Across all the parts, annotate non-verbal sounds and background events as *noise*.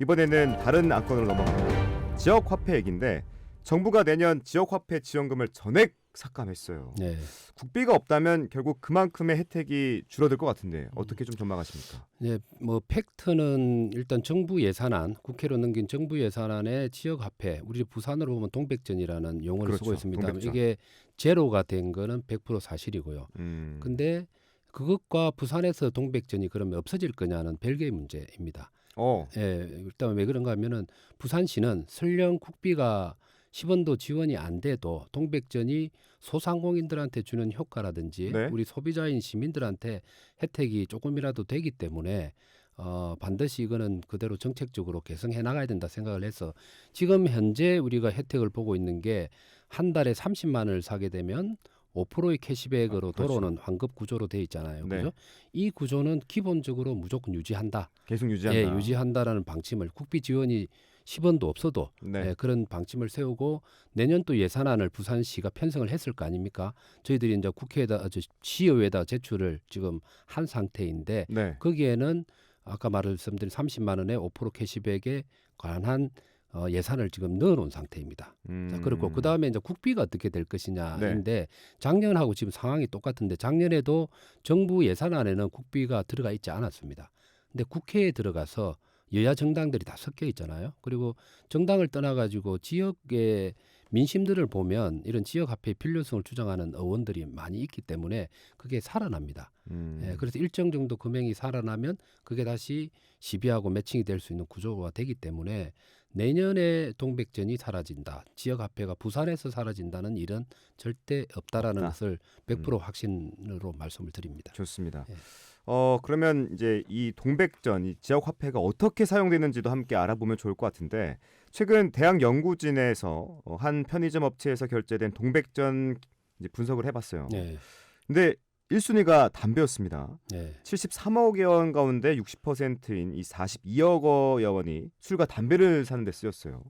이번에는 다른 안건으로 넘어갑니다. 지역 화폐 얘기인데 정부가 내년 지역 화폐 지원금을 전액 삭감했어요. 네. 국비가 없다면 결국 그만큼의 혜택이 줄어들 것 같은데 어떻게 좀 전망하십니까? 네, 뭐 팩트는 일단 정부 예산안 국회로 넘긴 정부 예산안에 지역 화폐 우리 부산으로 보면 동백전이라는 용어를 그렇죠, 쓰고 있습니다. 동백전. 이게 제로가 된 거는 100% 사실이고요. 음. 근데 그것과 부산에서 동백전이 그러면 없어질 거냐는 별개의 문제입니다. 어, 예, 일단 왜 그런가 하면은 부산시는 설령 국비가 10원도 지원이 안 돼도 동백전이 소상공인들한테 주는 효과라든지 네. 우리 소비자인 시민들한테 혜택이 조금이라도 되기 때문에 어, 반드시 이거는 그대로 정책적으로 개선해 나가야 된다 생각을 해서 지금 현재 우리가 혜택을 보고 있는 게 한 달에 30만 원을 사게 되면 5%의 캐시백으로 아, 그렇죠. 돌아오는 환급 구조로 돼 있잖아요. 네. 그죠? 이 구조는 기본적으로 무조건 유지한다. 계속 유지한다. 예, 유지한다라는 방침을 국비 지원이 10원도 없어도 네. 예, 그런 방침을 세우고 내년 또 예산안을 부산시가 편성을 했을 거 아닙니까? 저희들이 이제 국회에다 어, 저 시의회에다 제출을 지금 한 상태인데 네. 거기에는 아까 말씀드린 30만 원의 5% 캐시백에 관한 어, 예산을 지금 넣어놓은 상태입니다. 음. 자, 그렇고 그 다음에 이제 국비가 어떻게 될 것이냐인데 작년하고 지금 상황이 똑같은데 작년에도 정부 예산안에는 국비가 들어가 있지 않았습니다. 근데 국회에 들어가서 여야 정당들이 다 섞여 있잖아요. 그리고 정당을 떠나가지고 지역의 민심들을 보면 이런 지역 화폐의 필요성을 주장하는 의원들이 많이 있기 때문에 그게 살아납니다. 음. 예, 그래서 일정 정도 금액이 살아나면 그게 다시 시비하고 매칭이 될 수 있는 구조가 되기 때문에 내년에 동백전이 사라진다. 지역 화폐가 부산에서 사라진다는 일은 절대 없다라는 없다. 것을 100% 확신으로 말씀을 드립니다. 좋습니다. 예. 어 그러면 이제 이 동백전 이 지역 화폐가 어떻게 사용되는지도 함께 알아보면 좋을 것 같은데 최근 대학 연구진에서 어, 한 편의점 업체에서 결제된 동백전 분석을 해봤어요. 네, 근데 1순위가 담배였습니다. 네, 73억여 원 가운데 60%인 이 42억 여 원이 술과 담배를 사는 데 쓰였어요.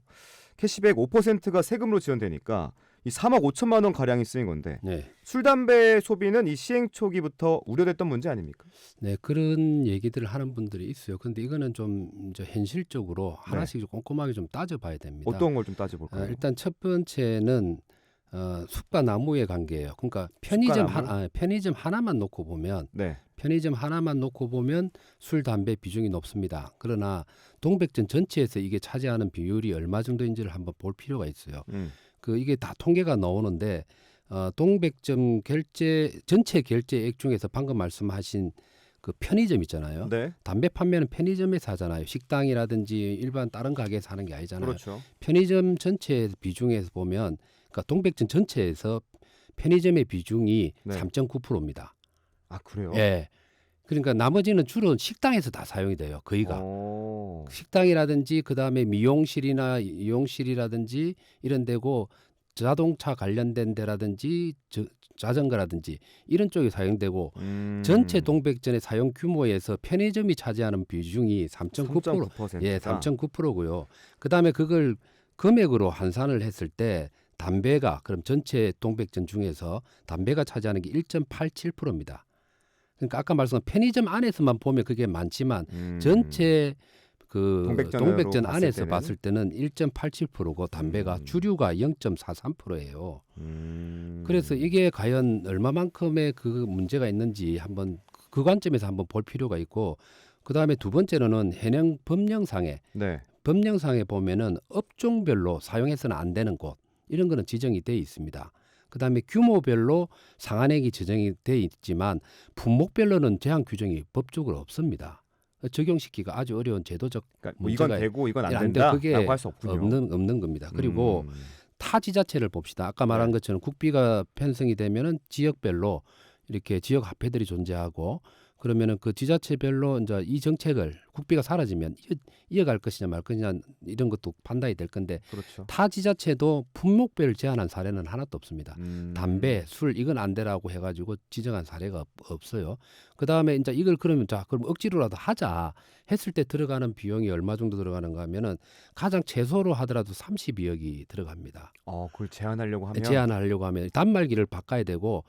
캐시백 5%가 세금으로 지원되니까 이 3억 5천만 원 가량이 쓰인 건데 네, 술 담배 소비는 이 시행 초기부터 우려됐던 문제 아닙니까? 네 그런 얘기들을 하는 분들이 있어요. 근데 이거는 좀 현실적으로 하나씩 좀 꼼꼼하게 좀 따져봐야 됩니다. 네. 어떤 걸 좀 따져볼까요? 어, 일단 첫 번째는 어, 숲과 나무의 관계예요. 그러니까 편의점? 하나, 아, 편의점 하나만 놓고 보면 네. 편의점 하나만 놓고 보면 술, 담배 비중이 높습니다. 그러나 동백전 전체에서 이게 차지하는 비율이 얼마 정도인지를 한번 볼 필요가 있어요. 음. 그 이게 다 통계가 나오는데 어, 동백점 결제 전체 결제액 중에서 방금 말씀하신 그 편의점 있잖아요. 네. 담배 판매는 편의점에서 하잖아요. 식당이라든지 일반 다른 가게에서 하는 게 아니잖아요. 그렇죠. 편의점 전체 비중에서 보면 그러니까 동백전 전체에서 편의점의 비중이 네. 3.9%입니다. 아 그래요? 예. 그러니까 나머지는 주로 식당에서 다 사용이 돼요. 거의가. 어. 식당이라든지 그 다음에 미용실이나 이용실이라든지 이런 데고 자동차 관련된 데라든지 저, 자전거라든지 이런 쪽에 사용되고 음. 전체 동백전의 사용 규모에서 편의점이 차지하는 비중이 3.9%. 3.9%가. 예, 3.9%고요. 그다음에 그걸 금액으로 환산을 했을 때 담배가 그럼 전체 동백전 중에서 담배가 차지하는 게 1.87%입니다. 그러니까 아까 말씀한 편의점 안에서만 보면 그게 많지만 음. 전체 그 동백전 봤을 안에서 때는? 봤을 때는 1.87%고 담배가 음. 주류가 0.43%예요. 음. 그래서 이게 과연 얼마만큼의 그 문제가 있는지 한번 그 관점에서 한번 볼 필요가 있고 그 다음에 두 번째로는 현행 법령상에 네. 법령상에 보면은 업종별로 사용해서는 안 되는 곳 이런 거는 지정이 돼 있습니다. 그 다음에 규모별로 상한액이 지정이 돼 있지만 품목별로는 제한 규정이 법적으로 없습니다. 적용시키기가 아주 어려운 제도적 그러니까 뭐 문제가 이건 되고 이건 안안 돼. 된다라고 그게 할수 없군요. 없는 없는 겁니다. 그리고 음. 타 지자체를 봅시다. 아까 말한 네. 것처럼 국비가 편성이 되면은 지역별로 이렇게 지역 화폐들이 존재하고 그러면은 그 지자체별로 이제 이 정책을 국비가 사라지면 이어- 이어 갈 것이냐 말 것이냐 이런 것도 판단이 될 건데 그렇죠. 타 지자체도 품목별 제한한 사례는 하나도 없습니다. 음. 담배, 술 이건 안 되라고 해가지고 지정한 사례가 없- 없어요. 그 다음에 이제 이걸 그러면 자 그럼 억지로라도 하자 했을 때 들어가는 비용이 얼마 정도 들어가는가 하면은 가장 최소로 하더라도 32억이 들어갑니다. 어, 그걸 제한하려고 하면 제한하려고 하면 단말기를 바꿔야 되고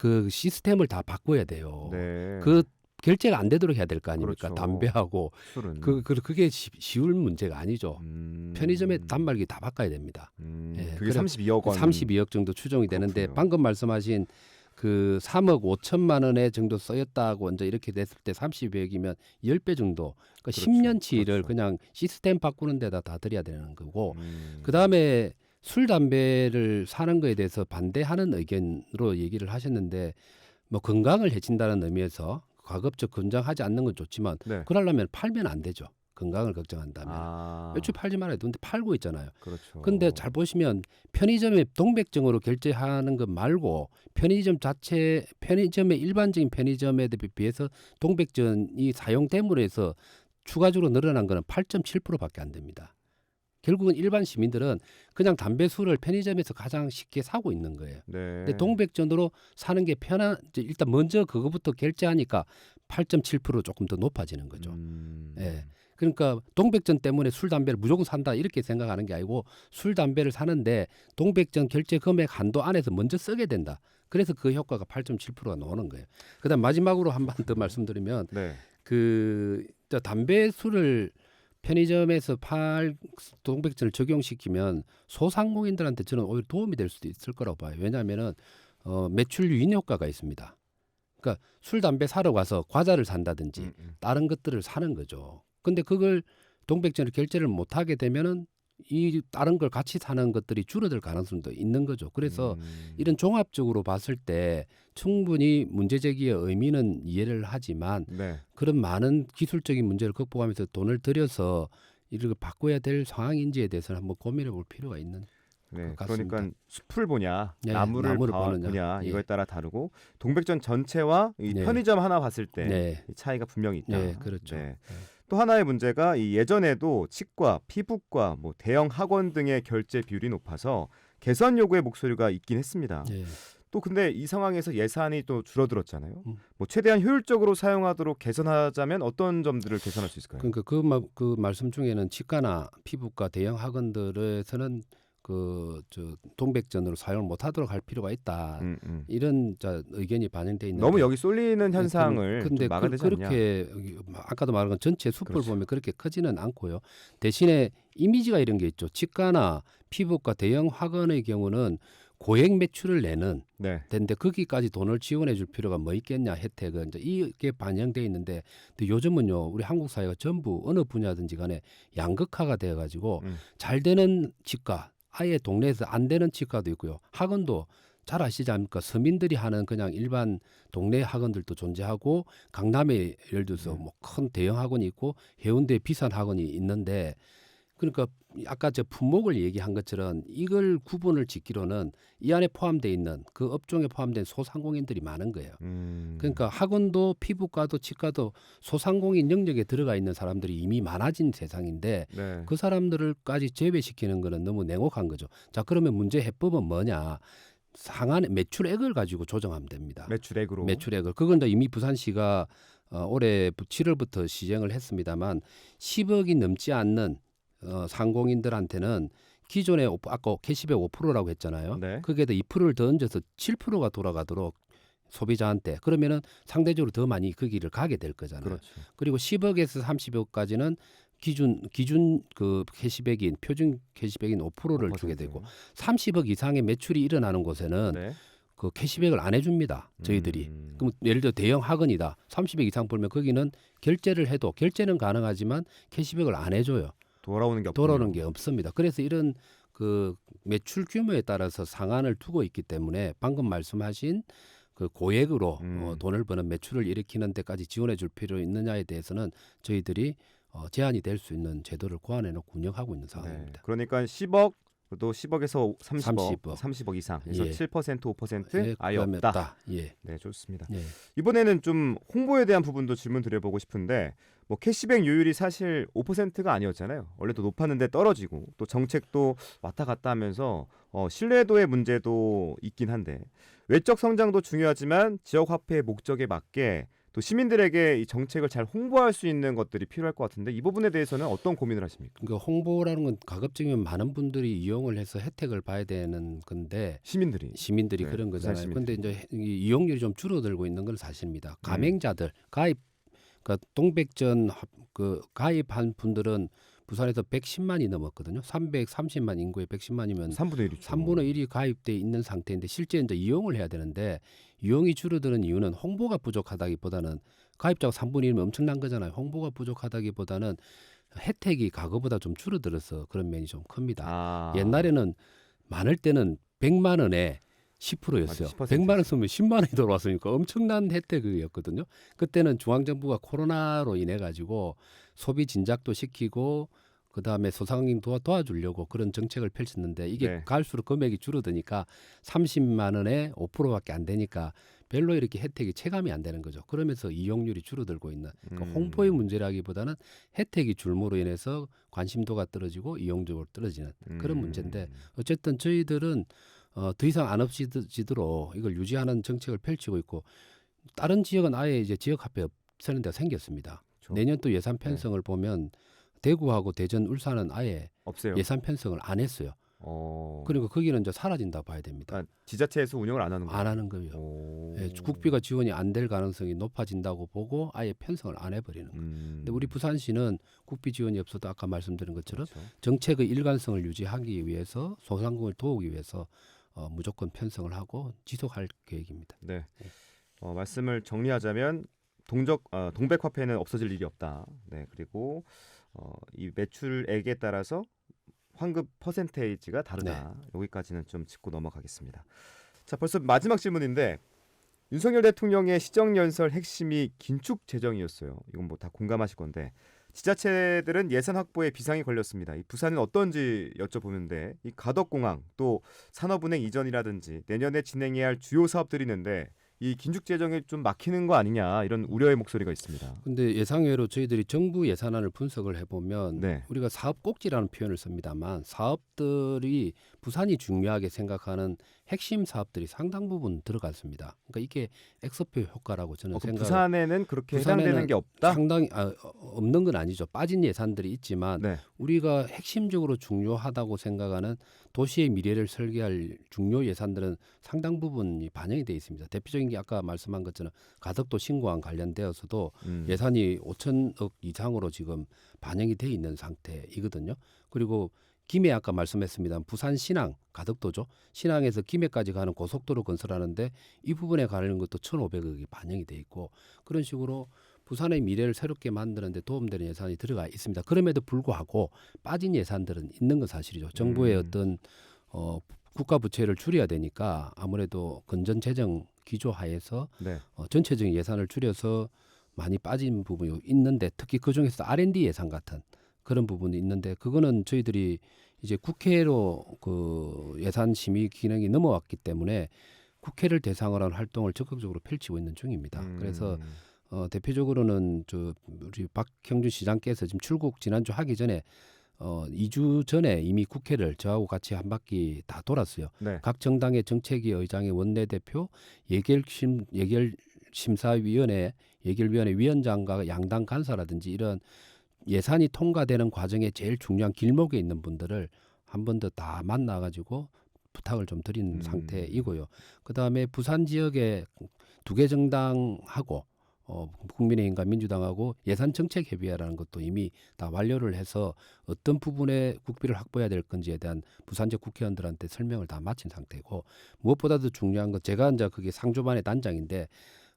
그 시스템을 다 바꿔야 돼요. 네. 그 결제가 안 되도록 해야 될 거 아닙니까? 그렇죠. 담배하고 술은 그, 그 그게 쉬- 쉬울 문제가 아니죠. 음. 편의점의 단말기 다 바꿔야 됩니다. 음. 예, 그게 그래- 32억 원. 32억 정도 추정이 되는데 그렇군요. 방금 말씀하신 그 3억 5천만 원에 정도 쓰였다고 이제 이렇게 됐을 때 32억이면 10배 정도. 그러니까 그렇죠. 10년치를 그렇죠. 그냥 시스템 바꾸는 데다 다 들여야 되는 거고 음. 그다음에 술 담배를 사는 거에 대해서 반대하는 의견으로 얘기를 하셨는데 뭐 건강을 해친다는 의미에서 가급적 권장하지 않는 건 좋지만 네. 그러려면 팔면 안 되죠. 건강을 걱정한다면. 아. 매출 팔지 말아야 돼. 근데 팔고 있잖아요. 그렇죠. 근데 잘 보시면 편의점에 동백증으로 결제하는 것 말고 편의점 자체 편의점의 일반적인 편의점에 비해서 동백전이 사용됨으로 해서 추가적으로 늘어난 거는 8.7%밖에 안 됩니다. 결국은 일반 시민들은 그냥 담배 술을 편의점에서 가장 쉽게 사고 있는 거예요. 네. 근데 동백전으로 사는 게 편한 이제 일단 먼저 그거부터 결제하니까 8.7% 조금 더 높아지는 거죠. 음. 예. 그러니까 동백전 때문에 술 담배를 무조건 산다 이렇게 생각하는 게 아니고 술 담배를 사는데 동백전 결제 금액 한도 안에서 먼저 쓰게 된다. 그래서 그 효과가 8.7%가 나오는 거예요. 그다음 마지막으로 한 번 더 *laughs* 말씀드리면 네. 그저 담배 술을 편의점에서 팔 동백전을 적용시키면 소상공인들한테 저는 오히려 도움이 될 수도 있을 거라고 봐요. 왜냐하면은 어, 매출 유인 효과가 있습니다. 그러니까 술 담배 사러 가서 과자를 산다든지 음, 음. 다른 것들을 사는 거죠. 근데 그걸 동백전을 결제를 못 하게 되면은 이 다른 걸 같이 사는 것들이 줄어들 가능성도 있는 거죠. 그래서 음. 이런 종합적으로 봤을 때 충분히 문제 제기의 의미는 이해를 하지만 네. 그런 많은 기술적인 문제를 극복하면서 돈을 들여서 이를 바꿔야 될 상황인지에 대해서는 한번 고민해 볼 필요가 있는 네. 그러니까 숲을 보냐, 네, 나무를, 나무를 봐- 보느냐. 보냐 예. 이거에 따라 다르고 동백전 전체와 이 네. 편의점 하나 봤을 때 네. 이 차이가 분명히 있다. 네, 그렇죠. 네. 네. 또 하나의 문제가 이 예전에도 치과, 피부과, 뭐 대형 학원 등의 결제 비율이 높아서 개선 요구의 목소리가 있긴 했습니다. 예. 또 근데 이 상황에서 예산이 또 줄어들었잖아요. 음. 뭐 최대한 효율적으로 사용하도록 개선하자면 어떤 점들을 개선할 수 있을까요? 그러니까 그, 마, 그 말씀 중에는 치과나 피부과 대형 학원들에서는 그 저 동백전으로 사용을 못하도록 할 필요가 있다. 음, 음. 이런 자 의견이 반영돼 있는. 너무 여기 쏠리는 현상을 근데 그? 그렇게 여기 아까도 말한 건 전체 숲을 그렇죠. 보면 그렇게 크지는 않고요. 대신에 이미지가 이런 게 있죠. 치과나 피부과 대형 학원의 경우는 고액 매출을 내는 네. 데인데 거기까지 돈을 지원해 줄 필요가 뭐 있겠냐 혜택은 이제 이게 반영돼 있는데 근데 요즘은요 우리 한국 사회가 전부 어느 분야든지 간에 양극화가 돼 가지고 음. 잘 되는 치과 아예 동네에서 안 되는 치과도 있고요 학원도 잘 아시지 않습니까 서민들이 하는 그냥 일반 동네 학원들도 존재하고 강남에 예를 들어서 음. 뭐큰 대형 학원이 있고 해운대 비싼 학원이 있는데 그러니까 아까 저 품목을 얘기한 것처럼 이걸 구분을 짓기로는 이 안에 포함되어 있는 그 업종에 포함된 소상공인들이 많은 거예요. 음. 그러니까 학원도 피부과도 치과도 소상공인 영역에 들어가 있는 사람들이 이미 많아진 세상인데 네. 그 사람들을까지 제외시키는 거는 너무 냉혹한 거죠. 자 그러면 문제 해법은 뭐냐? 상한 매출액을 가지고 조정하면 됩니다. 매출액으로 매출액을 그건 이제 이미 부산시가 어, 올해 7월부터 시행을 했습니다만 10억이 넘지 않는 어, 상공인들한테는 기존에 오- 아까 캐시백 5%라고 했잖아요. 네. 거기에다 2%를 더 얹어서 7%가 돌아가도록 소비자한테 그러면은 상대적으로 더 많이 그 길을 가게 될 거잖아요. 그렇죠. 그리고 10억에서 30억까지는 기준 기준 그 캐시백인 표준 캐시백인 5%를 주게 5%. 되고 30억 이상의 매출이 일어나는 곳에는 네. 그 캐시백을 안 해줍니다. 저희들이. 음. 그럼 예를 들어 대형 학원이다. 30억 이상 벌면 거기는 결제를 해도 결제는 가능하지만 캐시백을 안 해줘요. 돌아오는 게. 돌아오는 게 없습니다. 그래서 이런 그 매출 규모에 따라서 상한을 두고 있기 때문에 방금 말씀하신 그 고액으로 음. 어, 돈을 버는 매출을 일으키는 데까지 지원해 줄 필요 있느냐에 대해서는 저희들이 어, 제한이 될 수 있는 제도를 고안해 놓고 운영하고 있는 네. 상황입니다. 그러니까 10억 또 10억에서 30억, 30억. 30억, 이상. 그래서 예. 7% 5% 예, 아예 없다. 예. 네, 좋습니다. 예. 이번에는 좀 홍보에 대한 부분도 질문 드려보고 싶은데 뭐 캐시백 요율이 사실 5%가 아니었잖아요. 원래 또 높았는데 떨어지고 또 정책도 왔다 갔다 하면서 어, 신뢰도의 문제도 있긴 한데 외적 성장도 중요하지만 지역 화폐의 목적에 맞게 또 시민들에게 이 정책을 잘 홍보할 수 있는 것들이 필요할 것 같은데 이 부분에 대해서는 어떤 고민을 하십니까? 그러니까 홍보라는 건 가급적이면 많은 분들이 이용을 해서 혜택을 봐야 되는 건데 시민들이 시민들이 네, 그런 거잖아요. 시민들이. 근데 이제 이 이용률이 좀 줄어들고 있는 건 사실입니다. 가맹자들 가입 그러니까 동백전 합- 그 가입한 분들은 부산에서 110만이 넘었거든요. 330만 인구에 110만이면 3분의 1이죠. 3분의 1이 가입돼 있는 상태인데 실제 이제 이용을 해야 되는데 이용이 줄어드는 이유는 홍보가 부족하다기보다는 가입자가 3분의 1이면 엄청난 거잖아요. 홍보가 부족하다기보다는 혜택이 과거보다 좀 줄어들어서 그런 면이 좀 큽니다. 아. 옛날에는 많을 때는 100만 원에 10%였어요. 맞아, 10% 100만 원 쓰면 10만 원이 들어왔으니까 엄청난 혜택이었거든요. 그때는 중앙 정부가 코로나로 인해 가지고 소비 진작도 시키고 그다음에 소상공인 도와 도와주려고 그런 정책을 펼쳤는데 이게 네. 갈수록 금액이 줄어드니까 30만 원에 5%밖에 안 되니까 별로 이렇게 혜택이 체감이 안 되는 거죠. 그러면서 이용률이 줄어들고 있는 그러니까 음. 홍보의 문제라기보다는 혜택이 줄므로 인해서 관심도가 떨어지고 이용적으로 떨어지는 그런 음. 문제인데 어쨌든 저희들은 어, 더 이상 안 없어지도록 이걸 유지하는 정책을 펼치고 있고 다른 지역은 아예 이제 지역 화폐 없애는 데가 생겼습니다. 그렇죠. 내년 또 예산 편성을 보면 대구하고 대전, 울산은 아예 없어요. 예산 편성을 안 했어요. 어. 그리고 거기는 이제 사라진다 봐야 됩니다. 그러니까 지자체에서 운영을 안 하는 거예요. 안 하는 거예요. 오. 예, 국비가 지원이 안 될 가능성이 높아진다고 보고 아예 편성을 안 해버리는 거예요. 음. 근데 우리 부산시는 국비 지원이 없어도 아까 말씀드린 것처럼 그렇죠. 정책의 일관성을 유지하기 위해서 소상공을 도우기 위해서 어, 무조건 편성을 하고 지속할 계획입니다. 네. 어, 말씀을 정리하자면 동적 어, 동백 화폐는 없어질 일이 없다. 네. 그리고 어, 이 매출액에 따라서 환급 퍼센테이지가 다르다. 네. 여기까지는 좀 짚고 넘어가겠습니다. 자, 벌써 마지막 질문인데 윤석열 대통령의 시정 연설 핵심이 긴축 재정이었어요. 이건 뭐 다 공감하실 건데 지자체들은 예산 확보에 비상이 걸렸습니다. 이 부산은 어떤지 여쭤보는데 이 가덕공항 또 산업은행 이전이라든지 내년에 진행해야 할 주요 사업들이 있는데 이 긴축 재정이 좀 막히는 거 아니냐 이런 우려의 목소리가 있습니다. 근데 예상외로 저희들이 정부 예산안을 분석을 해보면 네. 우리가 사업 꼭지라는 표현을 씁니다만 사업들이 부산이 중요하게 생각하는 핵심 사업들이 상당 부분 들어갔습니다. 그러니까 이게 엑소표 효과라고 저는 어, 생각을 부산에는 그렇게 해당되는 게 없다. 상당히 아, 어, 없는 건 아니죠. 빠진 예산들이 있지만 네. 우리가 핵심적으로 중요하다고 생각하는 도시의 미래를 설계할 중요 예산들은 상당 부분이 반영이 돼 있습니다. 대표적인 게 아까 말씀한 것처럼 가덕도 신고항 관련되어서도 음. 예산이 5천억 이상으로 지금 반영이 돼 있는 상태이거든요. 그리고 김해 아까 말씀했습니다. 부산 신항 가덕도죠. 신항에서 김해까지 가는 고속도로 건설하는데 이 부분에 가는 것도 1,500억이 반영이 돼 있고 그런 식으로 부산의 미래를 새롭게 만드는 데 도움되는 예산이 들어가 있습니다. 그럼에도 불구하고 빠진 예산들은 있는 건 사실이죠. 정부의 음. 어떤 어, 국가 부채를 줄여야 되니까 아무래도 건전 재정 기조 하에서 네. 어, 전체적인 예산을 줄여서 많이 빠진 부분이 있는데 특히 그 중에서 R&D 예산 같은 그런 부분이 있는데 그거는 저희들이 이제 국회로 그 예산 심의 기능이 넘어왔기 때문에 국회를 대상으로 한 활동을 적극적으로 펼치고 있는 중입니다. 음. 그래서 어, 대표적으로는 저 우리 박형준 시장께서 지금 출국 지난주 하기 전에 어, 2주 전에 이미 국회를 저하고 같이 한 바퀴 다 돌았어요. 네. 각 정당의 정책위 의장의 원내대표 예결심 예결심사위원회 예결위원회 위원장과 양당 간사라든지 이런 예산이 통과되는 과정에 제일 중요한 길목에 있는 분들을 한 번 더 다 만나가지고 부탁을 좀 드린 음. 상태이고요. 그 다음에 부산 지역의 두개 정당하고 어, 국민의힘과 민주당하고 예산 정책 협의회라는 것도 이미 다 완료를 해서 어떤 부분에 국비를 확보해야 될 건지에 대한 부산 지역 국회의원들한테 설명을 다 마친 상태고 무엇보다도 중요한 건 제가 이제 그게 상주반의 단장인데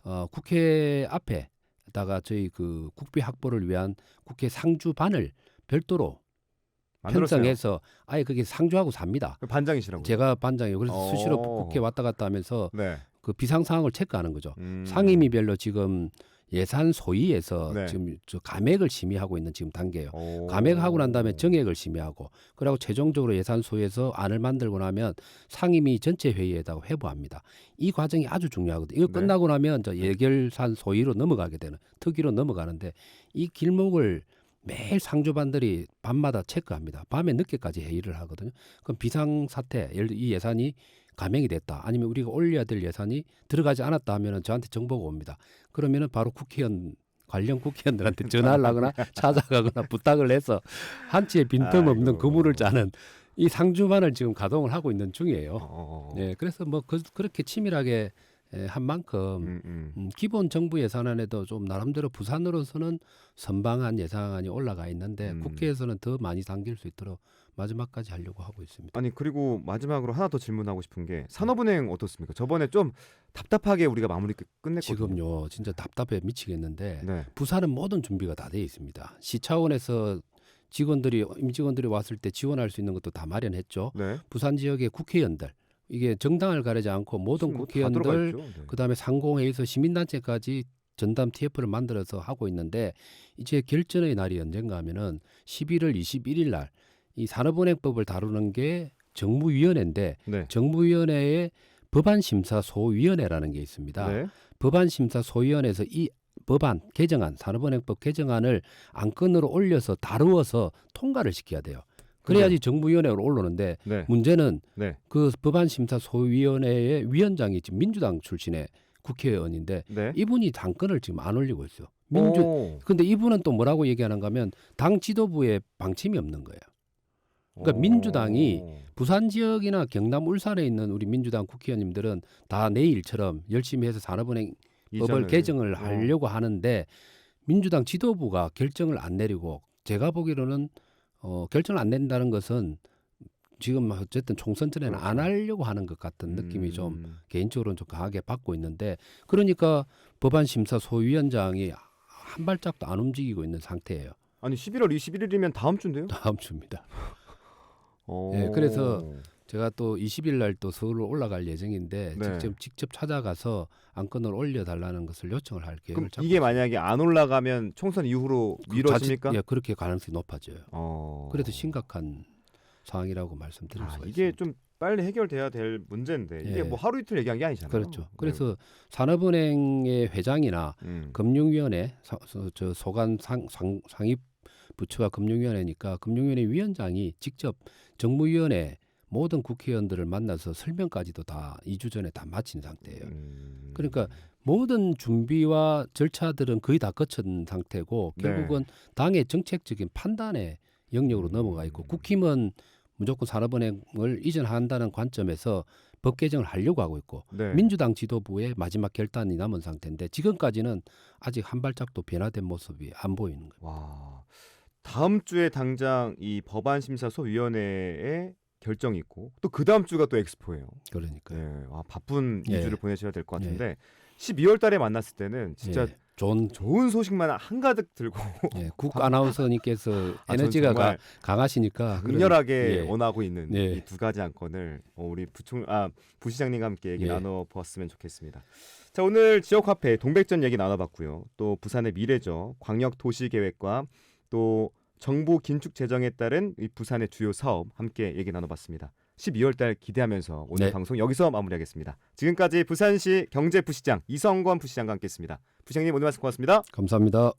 어, 국회 앞에다가 저희 그 국비 확보를 위한 국회 상주반을 별도로 만들었어요. 편성해서 아예 그게 상주하고 삽니다. 반장이시라고. 제가 반장이에요. 그래서 어. 수시로 국회 왔다 갔다 하면서 네. 그 비상 상황을 체크하는 거죠. 음. 상임위별로 지금 예산 소위에서 네. 지금 저 감액을 심의하고 있는 지금 단계예요. 오. 감액하고 난 다음에 정액을 심의하고 그리고 최종적으로 예산 소위에서 안을 만들고 나면 상임위 전체 회의에다가 회부합니다. 이 과정이 아주 중요하거든요. 이거 네. 끝나고 나면 저 예결산 소위로 넘어가게 되는 특위로 넘어가는데 이 길목을 매일 상주반들이 밤마다 체크합니다. 밤에 늦게까지 회의를 하거든요. 그럼 비상 사태, 예를 들어 이 예산이 감액이 됐다. 아니면 우리가 올려야 될 예산이 들어가지 않았다 하면은 저한테 정보가 옵니다. 그러면은 바로 국회의원 관련 국회의원들한테 전화를 하거나 *laughs* 찾아가거나 부탁을 해서 한치의 빈틈 없는 아이고. 그물을 짜는 이 상주반을 지금 가동을 하고 있는 중이에요. 어. 네, 그래서 뭐 그, 그렇게 치밀하게 에, 한 만큼 음, 음. 음, 기본 정부 예산안에도 좀 나름대로 부산으로서는 선방한 예산안이 올라가 있는데 음. 국회에서는 더 많이 당길 수 있도록 마지막까지 하려고 하고 있습니다. 아니 그리고 마지막으로 하나 더 질문하고 싶은 게 산업은행 어떻습니까? 저번에 좀 답답하게 우리가 마무리 끝- 끝냈거든요. 지금요 진짜 답답해 미치겠는데 네. 부산은 모든 준비가 다 돼 있습니다. 시 차원에서 직원들이 임직원들이 왔을 때 지원할 수 있는 것도 다 마련했죠. 네. 부산 지역의 국회의원들 이게 정당을 가리지 않고 모든 들어가 국회의원들. 네. 그다음에 상공회의소 시민단체까지 전담 TF를 만들어서 하고 있는데 이제 결전의 날이 언젠가 하면은 11월 21일 날 이 산업은행법을 다루는 게 정무위원회인데 네. 정무위원회에 법안심사소위원회라는 게 있습니다. 네. 법안심사소위원회에서 이 법안 개정안 산업은행법 개정안을 안건으로 올려서 다루어서 통과를 시켜야 돼요. 그래야지 정무위원회로 올라오는데 네. 문제는 네. 그 법안심사소위원회의 위원장이 지금 민주당 출신의 국회의원인데 네. 이분이 당권을 지금 안 올리고 있어요. 민주 오. 근데 이분은 또 뭐라고 얘기하는가 하면 당 지도부에 방침이 없는 거예요. 그러니까 오. 민주당이 부산 지역이나 경남 울산에 있는 우리 민주당 국회의원님들은 다 내일처럼 열심히 해서 산업은행 법을 이전을- 개정을 어. 하려고 하는데 민주당 지도부가 결정을 안 내리고 제가 보기로는 어, 결정을 안 낸다는 것은 지금 어쨌든 총선 전에는 안 그렇죠. 하려고 하는 것 같은 느낌이 좀 음. 개인적으로는 좀 강하게 받고 있는데 그러니까 법안 심사 소위원장이 한 발짝도 안 움직이고 있는 상태예요. 아니 11월 21일이면 다음 주인데요? 다음 주입니다. *laughs* 오. 네, 그래서 제가 또 20일 날 또 서울로 올라갈 예정인데 네. 직접 직접 찾아가서 안건을 올려달라는 것을 요청을 할 계획을 그럼 잡고 이게 만약에 안 올라가면 총선 이후로 그 미뤄집니까? 자칫- 예, 그렇게 가능성이 높아져요. 어. 그래도 심각한 상황이라고 말씀드릴 아, 수가 이게 있습니다. 좀 빨리 해결돼야 될 문제인데 이게 예. 뭐 하루 이틀 얘기한 게 아니잖아요. 그렇죠. 네. 그래서 산업은행의 회장이나 음. 금융위원회 서- 저 소관 상, 상, 상위 부처가 금융위원회니까 금융위원회 위원장이 직접 정무위원회 모든 국회의원들을 만나서 설명까지도 다 2주 전에 다 마친 상태예요. 음. 그러니까 모든 준비와 절차들은 거의 다 거친 상태고 네. 결국은 당의 정책적인 판단의 영역으로 음. 넘어가 있고 국힘은 무조건 산업은행을 이전한다는 관점에서 법 개정을 하려고 하고 있고 네. 민주당 지도부의 마지막 결단이 남은 상태인데 지금까지는 아직 한 발짝도 변화된 모습이 안 보이는 거예요. 와. 다음 주에 당장 이 법안 심사소위원회에 결정이 있고 또 그 다음 주가 또 엑스포예요. 그러니까 네. 와, 바쁜 예. 2주를 보내셔야 될 것 같은데 12월 달에 만났을 때는 진짜 예, 좋은 좋은 소식만 한가득 들고 예, *laughs* 국 아나운서님께서 아, 전 에너지가 가, 강하시니까 그런- 강렬하게 예. 원하고 있는 네. 이두 가지 안건을 어, 우리 부총 아 부시장님과 함께 얘기 예. 나눠 보았으면 좋겠습니다. 자 오늘 지역 화폐 동백전 얘기 나눠봤고요. 또 부산의 미래죠 광역 도시 계획과 또 정부 긴축 재정에 따른 이 부산의 주요 사업 함께 얘기 나눠봤습니다. 12월 달 기대하면서 오늘 네. 방송 여기서 마무리하겠습니다. 지금까지 부산시 경제부시장 이성권 부시장과 함께했습니다. 부시장님 오늘 말씀 고맙습니다. 감사합니다.